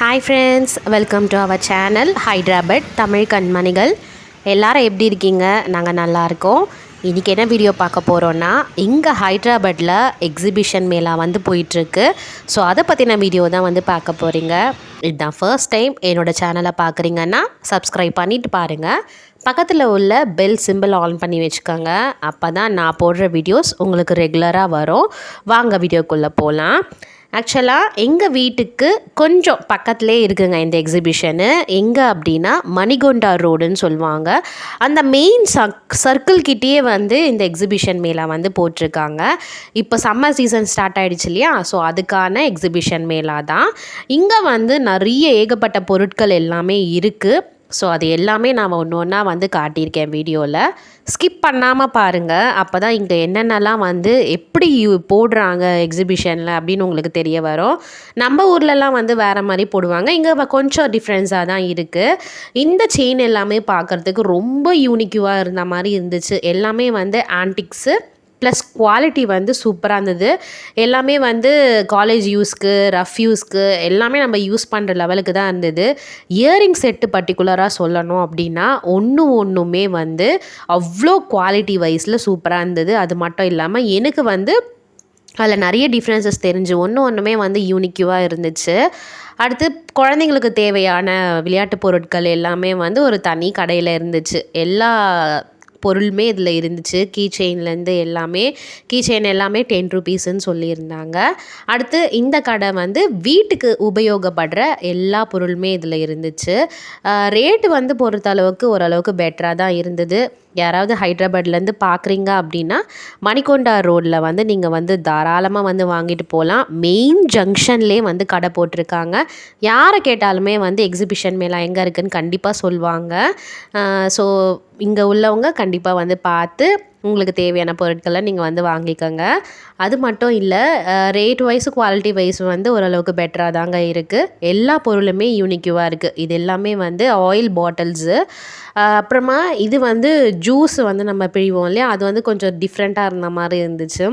Hi friends welcome to our channel Hyderabad Tamil கண்மணிகள் எல்லாரும் எப்படி இருக்கீங்க? நாங்கள் நல்லா இருக்கோம். இன்றைக்கி என்ன வீடியோ பார்க்க போகிறோன்னா இங்கே ஹைட்ராபாடில் எக்ஸிபிஷன் மேலா வந்து போயிட்டுருக்கு. ஸோ அதை பற்றின வீடியோ தான் வந்து பார்க்க போகிறீங்க இதுதான் ஃபர்ஸ்ட் டைம் என்னோடய சேனலை பார்க்குறீங்கன்னா சப்ஸ்கிரைப் பண்ணிட்டு பாருங்கள் பக்கத்தில் உள்ள பெல் சிம்பிள் ஆன் பண்ணி வச்சுக்கோங்க. அப்போ தான் நான் போடுற வீடியோஸ் உங்களுக்கு ரெகுலராக வரும். வாங்க வீடியோக்குள்ளே போகலாம் ஆக்சுவலாக எங்கள் வீட்டுக்கு கொஞ்சம் பக்கத்துலேயே இருக்குங்க இந்த எக்ஸிபிஷனு எங்கே அப்படின்னா மணிகொண்டா ரோடுன்னு சொல்லுவாங்க. அந்த மெயின் சக் சர்க்கிள் கிட்டேயே வந்து இந்த எக்ஸிபிஷன் மேலா வந்து போட்டிருக்காங்க. இப்போ சம்மர் சீசன் ஸ்டார்ட் ஆகிடுச்சு இல்லையா? ஸோ அதுக்கான எக்ஸிபிஷன் மேலா தான். இங்கே வந்து நிறைய ஏகப்பட்ட பொருட்கள் எல்லாமே இருக்குது ஸோ அது எல்லாமே நான் ஒன்று ஒன்றா வந்து காட்டியிருக்கேன் வீடியோவில் ஸ்கிப் பண்ணாமல் பாருங்கள் அப்போ தான் இங்கே என்னென்னலாம் வந்து எப்படி போடுறாங்க எக்ஸிபிஷனில் அப்படின்னு உங்களுக்கு தெரிய வரும். நம்ம ஊர்லலாம் வந்து வேறு மாதிரி போடுவாங்க. இங்கே கொஞ்சம் டிஃப்ரென்ஸாக தான் இருக்குது இந்த செயின் எல்லாமே பார்க்குறதுக்கு ரொம்ப யூனிக்யூவாக இருந்த மாதிரி இருந்துச்சு. எல்லாமே வந்து ஆன்டிக்ஸு ப்ளஸ் குவாலிட்டி வந்து சூப்பராக இருந்தது. எல்லாமே வந்து காலேஜ் யூஸ்க்கு ரஃப் யூஸ்க்கு எல்லாமே நம்ம யூஸ் பண்ணுற லெவலுக்கு தான் இருந்தது. இயரிங் செட்டு பர்டிகுலராக சொல்லணும் அப்படின்னா ஒன்று ஒன்றுமே வந்து அவ்வளோ குவாலிட்டி வைஸில் சூப்பராக இருந்தது. அது மட்டும் இல்லாமல் எனக்கு வந்து அதில் நிறைய டிஃப்ரென்சஸ் தெரிஞ்சு ஒன்று ஒன்றுமே வந்து யூனிக்யூவாக இருந்துச்சு. அடுத்து குழந்தைங்களுக்கு தேவையான விளையாட்டு பொருட்கள் எல்லாமே வந்து ஒரு தனி கடையில் இருந்துச்சு. எல்லா பொருளுமே இதில் இருந்துச்சு. கீ செயின்லேருந்து எல்லாமே கீ செயின் எல்லாமே டென் ருபீஸ்ன்னு சொல்லியிருந்தாங்க. அடுத்து இந்த கடை வந்து வீட்டுக்கு உபயோகப்படுற எல்லா பொருளுமே இதில் இருந்துச்சு. ரேட்டு வந்து பொறுத்தளவுக்கு ஓரளவுக்கு பெட்டராக தான் இருந்தது. யாராவது ஹைதராபாத்லேருந்து பார்க்குறீங்க அப்படின்னா மணிகொண்டா ரோடில் வந்து நீங்கள் வந்து தாராளமாக வந்து வாங்கிட்டு போகலாம் மெயின் ஜங்ஷன்லேயே வந்து கடை போட்டிருக்காங்க. யாரை கேட்டாலுமே வந்து எக்ஸிபிஷன் மேலாம் எங்கே இருக்குதுன்னு கண்டிப்பாக சொல்லுவாங்க ஸோ இங்கே உள்ளவங்க கண்டிப்பாக வந்து பார்த்து உங்களுக்கு தேவையான பொருட்களை நீங்கள் வந்து வாங்கிக்கோங்க. அது மட்டும் இல்லை ரேட் வைஸ் குவாலிட்டி வைஸ் வந்து ஓரளவுக்கு பெட்டராக தாங்க இருக்குது எல்லா பொருளுமே யூனிக்யூவாக இருக்குது இது எல்லாமே வந்து ஆயில் பாட்டில்ஸு அப்புறமா இது வந்து ஜூஸ் வந்து நம்ம பிழிவோம் இல்லையா? அது வந்து கொஞ்சம் டிஃப்ரெண்ட்டாக இருந்த மாதிரி இருந்துச்சு.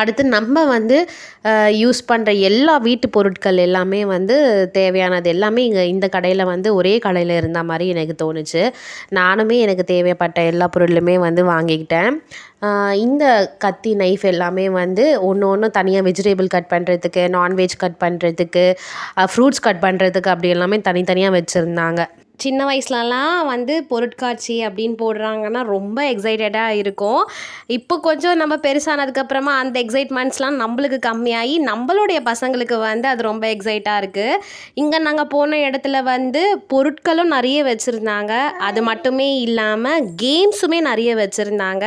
அடுத்து நம்ம வந்து யூஸ் பண்ணுற எல்லா வீட்டு பொருட்கள் எல்லாமே வந்து தேவையானது எல்லாமே இங்கே இந்த கடையில் வந்து ஒரே கடையில் இருந்த மாதிரி எனக்கு தோணுச்சு. நானுமே எனக்கு தேவைப்பட்ட எல்லா பொருளுமே வந்து வாங்கிக்கிட்டேன். இந்த கத்தி நைஃப் எல்லாமே வந்து ஒன்று ஒன்று தனியாக வெஜிடேபிள் கட் பண்ணுறதுக்கு நான்வெஜ் கட் பண்ணுறதுக்கு ஃப்ரூட்ஸ் கட் பண்ணுறதுக்கு அப்படி எல்லாமே தனித்தனியாக வச்சுருந்தாங்க. சின்ன வயசுலலாம் வந்து பொருட்காட்சி அப்படின்னு போடுறாங்கன்னா ரொம்ப எக்ஸைட்டடாக இருக்கும். இப்போ கொஞ்சம் நம்ம பெருசானதுக்கப்புறமா அந்த எக்ஸைட்மெண்ட்ஸ்லாம் நம்மளுக்கு கம்மியாகி நம்மளுடைய பசங்களுக்கு வந்து அது ரொம்ப எக்ஸைட்டாக இருக்குது இங்கே நாங்கள் போன இடத்துல வந்து பொருட்களும் நிறைய வச்சுருந்தாங்க. அது மட்டுமே இல்லாமல் கேம்ஸுமே நிறைய வச்சுருந்தாங்க.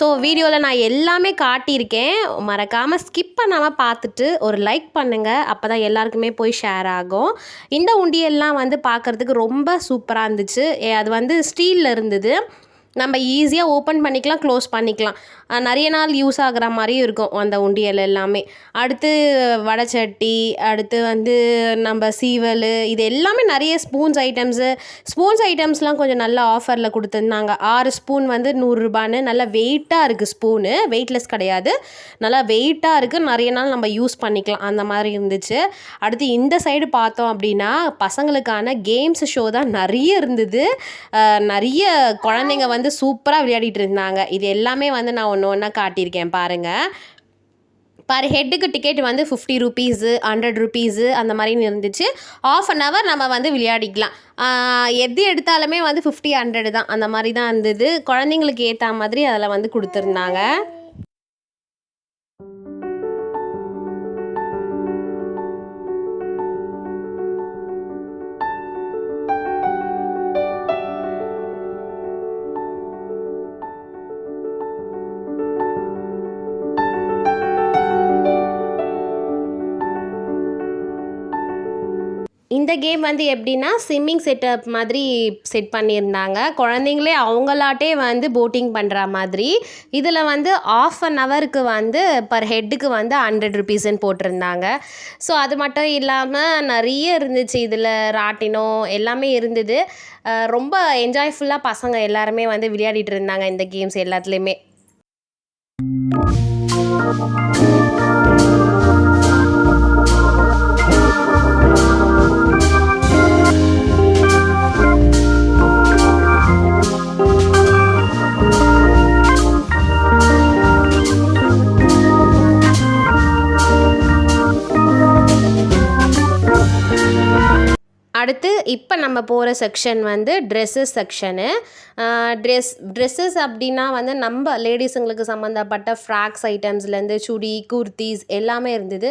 ஸோ வீடியோவில் நான் எல்லாமே காட்டியிருக்கேன். மறக்காமல் ஸ்கிப் பண்ணாமல் பார்த்துட்டு ஒரு லைக் பண்ணுங்கள் அப்போ தான் எல்லாருக்குமே போய் ஷேர் ஆகும். இந்த உண்டியெல்லாம் வந்து பார்க்குறதுக்கு ரொம்ப சூப்பராக இருந்துச்சு. அது வந்து ஸ்டீலில் இருந்தது. நம்ம ஈஸியாக ஓப்பன் பண்ணிக்கலாம் க்ளோஸ் பண்ணிக்கலாம். நிறைய நாள் யூஸ் ஆகிற மாதிரியும் இருக்கும் அந்த உண்டியல் எல்லாமே. அடுத்து வடைச்சட்டி அடுத்து வந்து நம்ம சீவல் இது எல்லாமே நிறைய ஸ்பூன்ஸ் ஐட்டம்ஸு ஸ்பூன்ஸ் ஐட்டம்ஸ்லாம் கொஞ்சம் நல்ல ஆஃபரில் கொடுத்துருந்தாங்க. ஆறு ஸ்பூன் வந்து நூறுரூபான்னு நல்லா வெயிட்டாக இருக்குது ஸ்பூனு வெயிட்லெஸ் கிடையாது. நல்லா வெயிட்டாக இருக்குது நிறைய நாள் நம்ம யூஸ் பண்ணிக்கலாம். அந்த மாதிரி இருந்துச்சு. அடுத்து இந்த சைடு பார்த்தோம் அப்படின்னா பசங்களுக்கான கேம்ஸ் ஷோ தான் நிறைய இருந்தது. நிறைய குழந்தைங்க வந்து வந்து சூப்பராக விளையாடிட்டு இருந்தாங்க இது எல்லாமே வந்து நான் ஒன்று ஒன்றா காட்டியிருக்கேன் பாருங்கள் பர் ஹெட்டுக்கு டிக்கெட் வந்து ஃபிஃப்டி ருபீஸு ஹண்ட்ரட் ருபீஸு அந்த மாதிரின்னு இருந்துச்சு. ஆஃப் அன் ஹவர் நம்ம வந்து விளையாடிக்கலாம். எது எடுத்தாலுமே வந்து ஃபிஃப்டி ஹண்ட்ரடு தான். அந்த மாதிரி தான் இருந்தது. குழந்தைங்களுக்கு ஏற்ற மாதிரி அதில் வந்து கொடுத்துருந்தாங்க. இந்த கேம் வந்து எப்படின்னா ஸ்விம்மிங் செட்டப் மாதிரி செட் பண்ணியிருந்தாங்க. குழந்தைங்களே அவங்களாட்டே வந்து போட்டிங் பண்ணுற மாதிரி. இதில் வந்து ஆஃப் அன் ஹவருக்கு வந்து பர் ஹெட்டுக்கு வந்து ஹண்ட்ரட் ருபீஸ்ன்னு போட்டிருந்தாங்க. ஸோ அது மட்டும் இல்லாமல் நிறைய இருந்துச்சு. இதில் ராட்டினம் எல்லாமே இருந்தது. ரொம்ப என்ஜாய்ஃபுல்லாக பசங்க எல்லாருமே வந்து விளையாடிட்டு இருந்தாங்க இந்த கேம்ஸ் எல்லாத்துலேயுமே. நம்ம போகிற செக்ஷன் வந்து ட்ரெஸ்ஸஸ் செக்ஷனு ட்ரெஸ் ட்ரெஸ்ஸஸ் அப்படின்னா வந்து நம்ம லேடிஸுங்களுக்கு சம்மந்தப்பட்ட ஃப்ராக்ஸ் ஐட்டம்ஸ்லேருந்து சுடி குர்த்திஸ் எல்லாமே இருந்தது.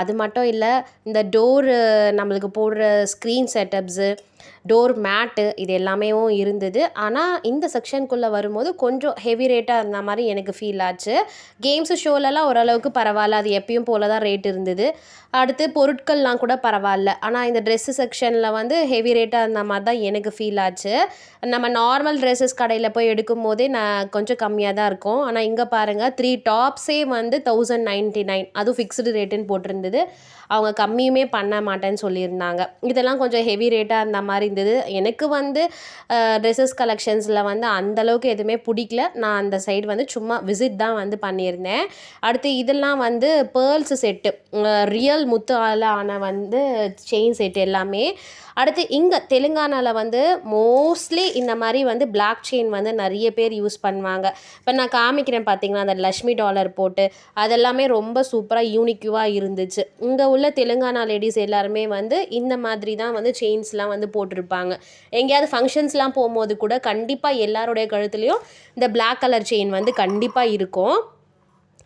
அது மட்டும் இல்லை இந்த டோரு நம்மளுக்கு போடுற ஸ்க்ரீன் செட்டப்ஸு டோர் மேட்டு இது எல்லாமேவும் இருந்தது. ஆனால் இந்த செக்ஷனுக்குள்ளே வரும்போது கொஞ்சம் ஹெவி ரேட்டாக இருந்த மாதிரி எனக்கு ஃபீல் ஆச்சு. கேம்ஸு ஷோலலாம் ஓரளவுக்கு பரவாயில்ல. அது எப்பயும் போல தான் ரேட் இருந்தது. அடுத்து பொருட்கள்லாம் கூட பரவாயில்ல. ஆனால் இந்த ட்ரெஸ்ஸு செக்ஷனில் வந்து ஹெவி ரேட்டாக இருந்த மாதிரி தான் எனக்கு ஃபீல் ஆச்சு. நம்ம நார்மல் ட்ரெஸ்ஸஸ் கடையில் போய் எடுக்கும் போதே நான் கொஞ்சம் கம்மியாக தான் இருக்கும். ஆனால் இங்கே பாருங்கள் த்ரீ டாப்ஸே வந்து தௌசண்ட் நைன்ட்டி நைன் அதுவும் ஃபிக்ஸ்டு ரேட்டுன்னு போட்டிருந்தது. அவங்க கம்மியுமே பண்ண மாட்டேன்னு சொல்லியிருந்தாங்க. இதெல்லாம் கொஞ்சம் ஹெவி ரேட்டாக இருந்த மாதிரி இருந்தது எனக்கு வந்து ட்ரெஸ்ஸஸ் கலெக்ஷன்ஸில் வந்து அந்தளவுக்கு எதுவுமே பிடிக்கல. நான் அந்த சைடு வந்து சும்மா விசிட் தான் வந்து பண்ணியிருந்தேன். அடுத்து இதெல்லாம் வந்து பேர்ல்ஸ் செட்டு ரியல் முத்தால் ஆன வந்து செயின் செட் எல்லாமே. அடுத்து இங்கே தெலுங்கானாவில் வந்து மோஸ்ட்லி இந்த மாதிரி வந்து பிளாக் செயின் வந்து நிறைய பேர் யூஸ் பண்ணுவாங்க. இப்போ நான் காமிக்கிறேன் பார்த்தீங்கன்னா அந்த லக்ஷ்மி டாலர் போட்டு. அதெல்லாமே ரொம்ப சூப்பராக யூனிக்யூவாக இருந்துச்சு. இங்கே உள்ள தெலுங்கானா லேடிஸ் எல்லாருமே வந்து இந்த மாதிரி தான் வந்து செயின்ஸ்லாம் வந்து போட்டிருப்பாங்க. எங்கேயாவது ஃபங்க்ஷன்ஸ்லாம் போகும்போது கூட கண்டிப்பாக எல்லாருடைய கழுத்துலேயும் இந்த பிளாக் கலர் செயின் வந்து கண்டிப்பாக இருக்கும்.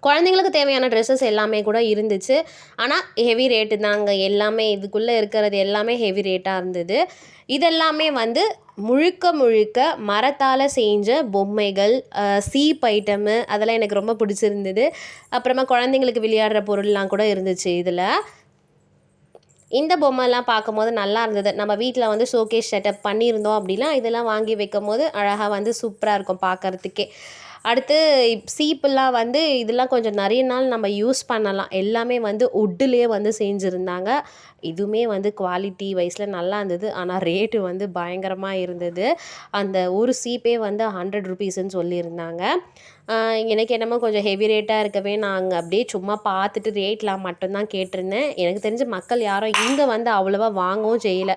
குழந்தைங்களுக்கு தேவையான ட்ரெஸ்ஸஸ் எல்லாமே கூட இருந்துச்சு. ஆனால் ஹெவி ரேட்டு தாங்க. எல்லாமே இதுக்குள்ளே இருக்கிறது எல்லாமே ஹெவி ரேட்டாக இருந்தது. இதெல்லாமே வந்து முழுக்க முழுக்க மரத்தால் செஞ்ச பொம்மைகள் சீப் ஐட்டமு அதெல்லாம் எனக்கு ரொம்ப பிடிச்சிருந்தது. அப்புறமா குழந்தைங்களுக்கு விளையாடுற பொருள்லாம் கூட இருந்துச்சு இதில். இந்த பொம்மைலாம் பார்க்கும்போது நல்லா இருந்தது. நம்ம வீட்டில் வந்து ஷோகேஸ் செட்டப் பண்ணியிருந்தோம் அப்படின்னா இதெல்லாம் வாங்கி வைக்கும் போது அழகாக வந்து சூப்பராக இருக்கும் பார்க்குறதுக்கே. அடுத்து சீப்புலாம் வந்து இதெல்லாம் கொஞ்சம் நிறைய நாள் நம்ம யூஸ் பண்ணலாம். எல்லாமே வந்து உட்டுலேயே வந்து செஞ்சுருந்தாங்க. இதுவுமே வந்து குவாலிட்டி வைஸில் நல்லா இருந்தது. ஆனால் ரேட்டு வந்து பயங்கரமாக இருந்தது. அந்த ஒரு சீப்பே வந்து ஹண்ட்ரட் ருபீஸ்ன்னு சொல்லியிருந்தாங்க. எனக்கு என்னமோ கொஞ்சம் ஹெவி ரேட்டாக இருக்கவே நாங்கள் அப்படியே சும்மா பார்த்துட்டு ரேட்லாம் மட்டும்தான் கேட்டிருந்தேன். எனக்கு தெரிஞ்ச மக்கள் யாரும் இங்கே வந்து அவ்வளோவா வாங்கவும் செய்யலை.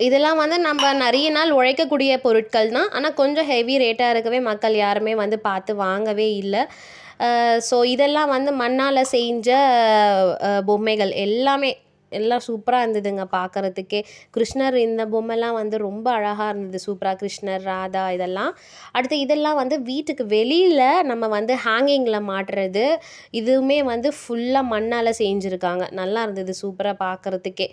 இதெல்லாம் வந்து நம்ம நிறைய நாள் உழைக்கக்கூடிய பொருட்கள் தான். ஆனால் கொஞ்சம் ஹெவி ரேட்டாக இருக்கவே மக்கள் யாருமே வந்து பார்த்து வாங்கவே இல்லை. ஸோ இதெல்லாம் வந்து மண்ணால் செஞ்ச பொம்மைகள் எல்லாமே எல்லாம் சூப்பராக இருந்ததுங்க பார்க்குறதுக்கே கிருஷ்ணர் இந்த பொம்மைலாம் வந்து ரொம்ப அழகாக இருந்தது. சூப்பராக கிருஷ்ணர் ராதா இதெல்லாம். அடுத்து இதெல்லாம் வந்து வீட்டுக்கு வெளியில் நம்ம வந்து ஹேங்கிங்கில் மாட்டுறது. இதுவுமே வந்து ஃபுல்லாக மண்ணால் செஞ்சுருக்காங்க. நல்லா இருந்தது சூப்பராக பார்க்குறதுக்கே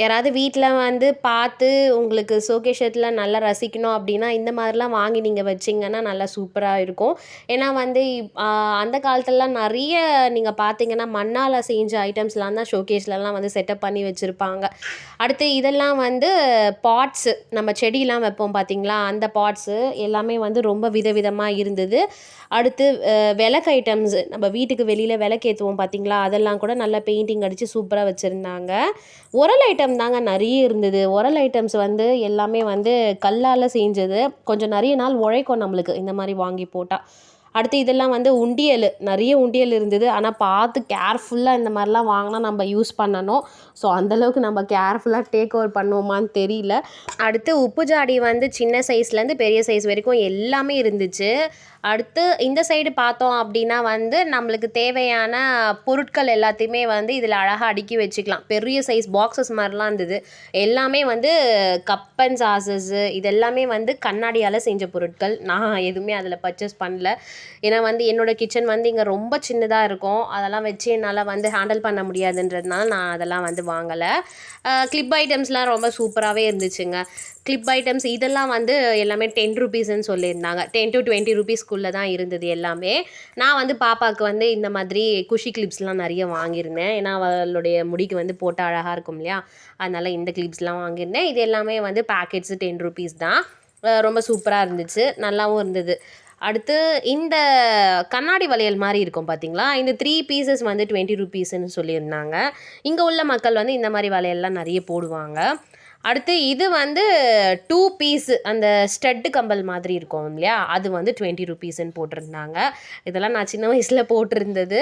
யாராவது வீட்டில் வந்து பார்த்து உங்களுக்கு ஷோகேஷத்தில் நல்லா ரசிக்கணும் அப்படின்னா இந்த மாதிரிலாம் வாங்கி நீங்கள் வச்சிங்கன்னா நல்லா சூப்பராக இருக்கும். ஏன்னா வந்து அந்த காலத்துலலாம் நிறைய நீங்கள் பார்த்தீங்கன்னா மண்ணால் செஞ்ச ஐட்டம்ஸ்லாம் தான் ஷோகேஸ்லலாம் வந்து செட்டப் பண்ணி வச்சுருப்பாங்க. அடுத்து இதெல்லாம் வந்து பாட்ஸு நம்ம செடியெலாம் வைப்போம் பார்த்தீங்களா அந்த பாட்ஸு எல்லாமே வந்து ரொம்ப விதவிதமாக இருந்தது. அடுத்து விளக்கு ஐட்டம்ஸு நம்ம வீட்டுக்கு வெளியில் விளக்கு ஏற்றுவோம் பார்த்தீங்களா அதெல்லாம் கூட நல்லா பெயிண்டிங் அடித்து சூப்பராக வச்சுருந்தாங்க. உரல் ஐட்டம் ஐட்டம் தாங்க நிறைய இருந்தது. உரல் ஐட்டம்ஸ் வந்து எல்லாமே வந்து கல்லால் செஞ்சது. கொஞ்சம் நிறைய நாள் உழைக்கும் நம்மளுக்கு இந்த மாதிரி வாங்கி போட்டால் அடுத்து இதெல்லாம் வந்து உண்டியல். நிறைய உண்டியல் இருந்தது. ஆனால் பார்த்து கேர்ஃபுல்லாக இந்த மாதிரிலாம் வாங்கினா நம்ம யூஸ் பண்ணணும். ஸோ அந்தளவுக்கு நம்ம கேர்ஃபுல்லாக டேக் ஓவர் பண்ணுவோமான்னு தெரியல. அடுத்து உப்பு ஜாடி வந்து சின்ன சைஸ்லேருந்து பெரிய சைஸ் வரைக்கும் எல்லாமே இருந்துச்சு. அடுத்து இந்த சைடு பார்த்தோம் அப்படின்னா வந்து நம்மளுக்கு தேவையான பொருட்கள் எல்லாத்தையுமே வந்து இதில் அழகாக அடுக்கி வச்சுக்கலாம். பெரிய சைஸ் பாக்ஸஸ் மாதிரிலாம் இருந்தது. எல்லாமே வந்து கப் அண்ட் சாசஸ்ஸு இதெல்லாமே வந்து கண்ணாடியால் செஞ்ச பொருட்கள். நான் எதுவுமே அதில் பர்ச்சேஸ் பண்ணல. ஏன்னா வந்து என்னோடய கிச்சன் வந்து இங்கே ரொம்ப சின்னதாக இருக்கும். அதெல்லாம் வச்சு என்னால் வந்து ஹேண்டில் பண்ண முடியாதுன்றதுனால நான் அதெல்லாம் வந்து வாங்கலை. கிளிப் ஐட்டம்ஸ்லாம் ரொம்ப சூப்பராகவே இருந்துச்சுங்க. கிளிப் ஐட்டம்ஸ் இதெல்லாம் வந்து எல்லாமே டென் ருபீஸ்ன்னு சொல்லியிருந்தாங்க. டென் டு டுவெண்ட்டி ருபீஸ்க்குள்ளே தான் இருந்தது எல்லாமே. நான் வந்து பாப்பாவுக்கு வந்து இந்த மாதிரி குஷி கிளிப்ஸ்லாம் நிறைய வாங்கியிருந்தேன். ஏன்னா அவளுடைய முடிக்கு வந்து போட்டால் அழகாக இருக்கும் இல்லையா? அதனால் இந்த கிளிப்ஸ்லாம் வாங்கியிருந்தேன். இது எல்லாமே வந்து பேக்கெட்ஸு டென் ருபீஸ் தான். ரொம்ப சூப்பராக இருந்துச்சு. நல்லாவும் இருந்தது. அடுத்து இந்த கண்ணாடி வளையல் மாதிரி இருக்கும் பார்த்தீங்களா இந்த த்ரீ பீசஸ் வந்து டுவெண்ட்டி ருபீஸ்ன்னு சொல்லியிருந்தாங்க. இங்கே உள்ள மக்கள் வந்து இந்த மாதிரி வளையல்லாம் நிறைய போடுவாங்க. அடுத்து இது வந்து டூ பீஸு அந்த ஸ்டட்டு கம்பல் மாதிரி இருக்கும் இல்லையா? அது வந்து டுவெண்ட்டி ருபீஸ்ன்னு போட்டிருந்தாங்க. இதெல்லாம் நான் சின்ன வயசில் போட்டிருந்தது.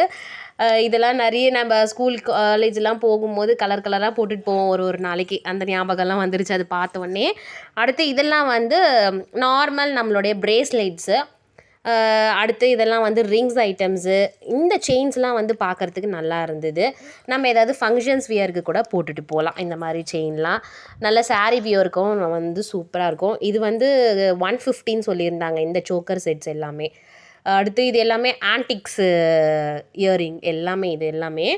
இதெல்லாம் நிறைய நம்ம ஸ்கூல் காலேஜ்லாம் போகும்போது கலர் கலராக போட்டுட்டு போவோம் ஒரு ஒரு நாளைக்கு. அந்த ஞாபகம்லாம் வந்துருச்சு அது பார்த்த உடனே. அடுத்து இதெல்லாம் வந்து நார்மல் நம்மளுடைய ப்ரேஸ்லெட்ஸு அடுத்து இதெல்லாம் வந்து ரிங்ஸ் ஐட்டம்ஸு இந்த செயின்ஸ்லாம் வந்து பார்க்குறதுக்கு நல்லா இருந்தது. நம்ம ஏதாவது ஃபங்க்ஷன்ஸ் வியருக்கு கூட போட்டுட்டு போகலாம் இந்த மாதிரி செயின்லாம் நல்ல saree வியருக்கும் வந்து சூப்பராக இருக்கும். இது வந்து ஒன் ஃபிஃப்டின்னு சொல்லியிருந்தாங்க இந்த சோக்கர் செட்ஸ் எல்லாமே. அடுத்து இது எல்லாமே ஆன்டிக்ஸு இயரிங் uh, எல்லாமே இது எல்லாமே.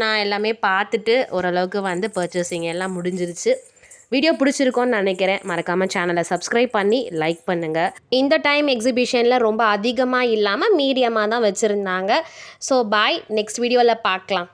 நான் எல்லாமே பார்த்துட்டு ஓரளவுக்கு வந்து பர்ச்சேசிங் எல்லாம் முடிஞ்சிருச்சு. வீடியோ பிடிச்சிருக்கோன்னு நினைக்கிறேன். மறக்காமல் சேனலை சப்ஸ்கிரைப் பண்ணி லைக் பண்ணுங்கள் இந்த டைம் எக்ஸிபிஷனில் ரொம்ப அதிகமாக இல்லாமல் மீடியமாக தான் வச்சுருந்தாங்க. ஸோ பாய் நெக்ஸ்ட் வீடியோவில் பார்க்கலாம்.